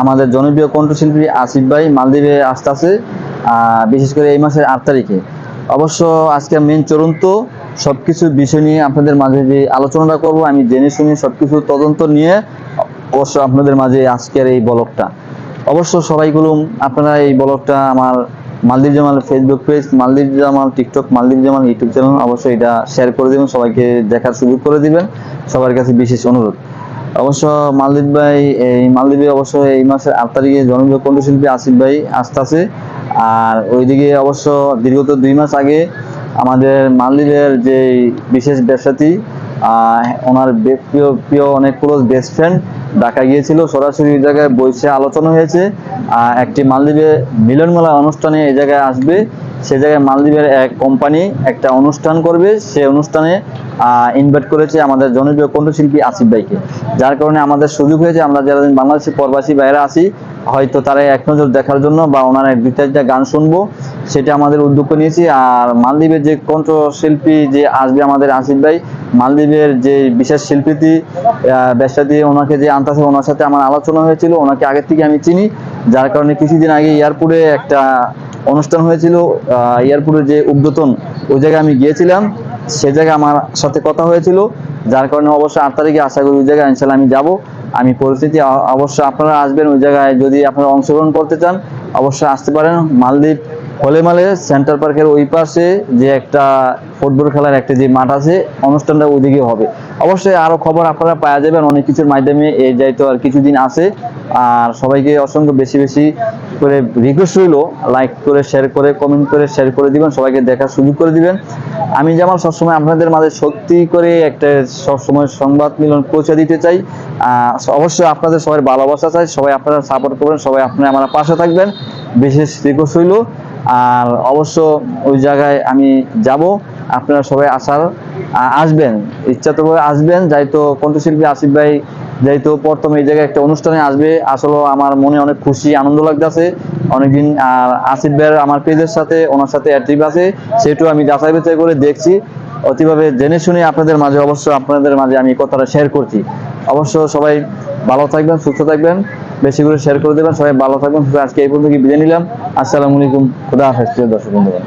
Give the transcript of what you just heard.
আমাদের জনপ্রিয় কণ্ঠশিল্পী আসিফ ভাই মালদ্বীপে আসতে আছে বিশেষ করে এই মাসের আট তারিখে। অবশ্য আজকে মেন চরন্ত সব কিছু বিষয় নিয়ে আপনাদের মাঝে যে আলোচনাটা করব, আমি জেনে শুনে সব কিছু তদন্ত নিয়ে অবশ্য আপনাদের মাঝে আজকের এই ব্লগটা। অবশ্য সবাই সবাইগুলো আপনারা এই ব্লগটা আমার Maldwip Jamal Facebook page Maldwip Jamal TikTok Maldwip Jamal YouTube channel অবশ্যই এটা শেয়ার করে দেবেন সবাইকে দেখার সুযোগ করে দিবেন। সবার কাছে বিশেষ অনুরোধ। অবশ্য মালদ্বীপ ভাই এই মালদ্বীপে অবশ্য এই মাসের আট তারিখে জনপ্রিয় কণ্ঠশিল্পী আসিফ ভাই আসতেছে। আর ওইদিকে অবশ্য দীর্ঘত দুই মাস আগে আমাদের মালদ্বীপের যে বিশেষ ব্যবসাটি আহ, ওনার প্রিয় প্রিয় অনেক ক্লোজ বেস্ট ফ্রেন্ড ঢাকা গিয়েছিল, সরাসরি এই জায়গায় বসে আলোচনা হয়েছে। একটি মালদ্বীপে মিলন মেলা অনুষ্ঠানে এই জায়গায় আসবে। সে জায়গায় মালদ্বীপের এক কোম্পানি একটা অনুষ্ঠান করবে। সে অনুষ্ঠানে ইনভাইট করেছে আমাদের জনপ্রিয় কণ্ঠশিল্পী আসিফ ভাইকে। যার কারণে আমাদের সুযোগ হয়েছে, আমরা যারা বাংলাদেশি প্রবাসী বাইরে আসি হয়তো তারা এক নজর দেখার জন্য বা ওনার এক দুই গান শুনব। সেটা আমাদের উদ্যোগ নিয়েছি। আর মালদ্বীপের যে কণ্ঠশিল্পী যে আসবে আমাদের আসিফ ভাই, মালদ্বীপের যে বিশেষ শিল্পীটি দিয়ে ওনাকে যে আনতেছে ওনার সাথে আমার আলোচনা হয়েছিল। ওনাকে আগের থেকে আমি চিনি, যার কারণে কিছুদিন আগে এয়ারপোর্টে একটা অনুষ্ঠান হয়েছিল। এয়ারপোর্টের যে উদ্বোধন, ওই জায়গায় আমি গিয়েছিলাম। সে জায়গায় আমার সাথে কথা হয়েছিল, যার কারণে অবশ্যই আট তারিখে আশা করি ওই জায়গায় ইনশাল্লাহ আমি যাব। আমি পরিস্থিতি অবশ্যই আপনারা আসবেন ওই জায়গায়, যদি আপনারা অংশগ্রহণ করতে চান, অবশ্যই আসতে পারেন। মালদ্বীপ হলেমালে সেন্টার পার্কের ওই পাশে যে একটা ফুটবল খেলার একটা যে মাঠ আছে, অনুষ্ঠানটা ওইদিকে হবে। অবশ্যই আরও খবর আপনারা পাওয়া যাবেন, অনেক কিছুর মাধ্যমে এই যাইতো আর কিছুদিন আছে। আর সবাইকে অসংখ্য বেশি বেশি করে রিকোয়েস্ট রইল লাইক করে শেয়ার করে কমেন্ট করে শেয়ার করে দিবেন, সবাইকে দেখার সুযোগ করে দিবেন। আমি যেমন সবসময় আপনাদের মাঝে সত্যি করে একটা সবসময় সংবাদ মিলন পৌঁছে দিতে চাই। অবশ্যই আপনাদের সবাই ভালোবাসা চাই, সবাই আপনারা সাপোর্ট করবেন, সবাই আপনারা আমার পাশে থাকবেন। বিশেষ রিকোয়েস্ট রইল। আর অবশ্য ওই জায়গায় আমি যাব। আপনারা সবাই আসার আসবেন। ইচ্ছা তো আসবেন। যাইতো কণ্ঠশিল্পী আসিফ ভাই যেহেতু প্রথম এই জায়গায় একটা অনুষ্ঠানে আসবে। আসলে আমার মনে অনেক খুশি, আনন্দ লাগতেছে। অনেকদিন আর আসিফ ভাইয়ের আমার পেজের সাথে, ওনার সাথে অ্যাক্টিভ আছে। সেটু আমি যাচাই বাছাই করে দেখছি। অতিভাবে জেনে শুনে আপনাদের মাঝে অবশ্য আপনাদের মাঝে আমি কথাটা শেয়ার করছি। অবশ্য সবাই ভালো থাকবেন, সুস্থ থাকবেন। বেশি করে শেয়ার করে দেবেন। সবাই ভালো থাকবেন। আজকে এই পর্যন্ত বিদায় নিলাম। আসসালামু আলাইকুম। খুদা হাফেজ দর্শক বন্ধুগণ